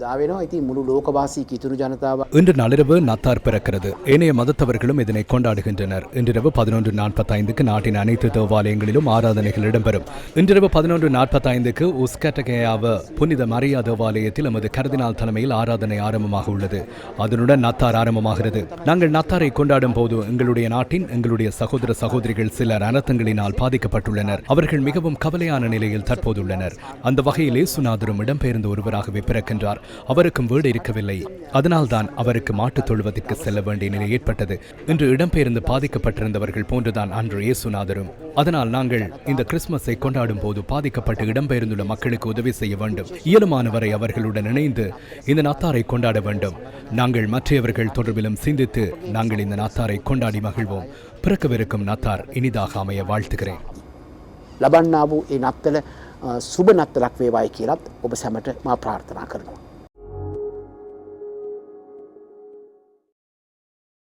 உதாவேனோ ஐத்தி முழு லோகவாசி இத்துணு ஜனதாவா இன்று நள்ளிரவு நத்தார் பிறக்கிறது. ஏனைய மதத்தவர்களும் இதனை கொண்டாடுகின்றனர். இன்றிரவு பதினொன்று நாற்பத்தைந்துக்கு நாட்டின் அனைத்து தேவாலயங்களிலும் ஆராதனைகள் இடம்பெறும். இன்றிரவு பதினொன்று நாற்பத்தைந்துக்கு உஸ்கட்டகேயாவ புனித மரியா தேவாலயத்தில் எமது கருதினால் தலைமையில் ஆராதனை ஆரம்பமாக உள்ளது. அதனுடன் நத்தார் ஆரம்பமாகிறது. நாங்கள் நத்தாரை கொண்டாடும் போது எங்களுடைய நாட்டின் எங்களுடைய சகோதர சகோதரிகள் சிலர் அனர்த்தங்களினால் பாதிக்கப்பட்டுள்ளனர். அவர்கள் மிகவும் கவலையான நிலையில் தற்போதுள்ளனர். அந்த வகையிலே சுனாதரும் இடம்பெயர்ந்த ஒருவராகவே பிறக்கின்றார். அவருக்கும் வீடு இருக்கவில்லை அதனால்தான் அவருக்கு மாட்டுத் தொழுவதற்கு செல்ல வேண்டிய நிலை ஏற்பட்டது இன்று இடம்பெயர்ந்து பாதிக்கப்பட்டிருந்தவர்கள் போன்றுதான் அன்று இயேசுநாதரும் அதனால் நாங்கள் இந்த கிறிஸ்துமஸை கொண்டாடும் போது பாதிக்கப்பட்டு இடம்பெயர்ந்துள்ள மக்களுக்கு உதவி செய்ய வேண்டும் இயலுமானவரை அவர்களுடன் இணைந்து இந்த நாத்தாரை கொண்டாட வேண்டும் நாங்கள் மற்றவர்கள் தொடர்பிலும் சிந்தித்து நாங்கள் இந்த நாத்தாரை கொண்டாடி மகிழ்வோம் பிறக்கவிருக்கும் நாத்தார் இனிதாக அமைய வாழ்த்துகிறேன் ලබන්නා වූ ඒ නත්තල සුබ නත්තලක් වේවායි කියලත් ඔබ සැමට මා ප්‍රාර්ථනා කරනවා.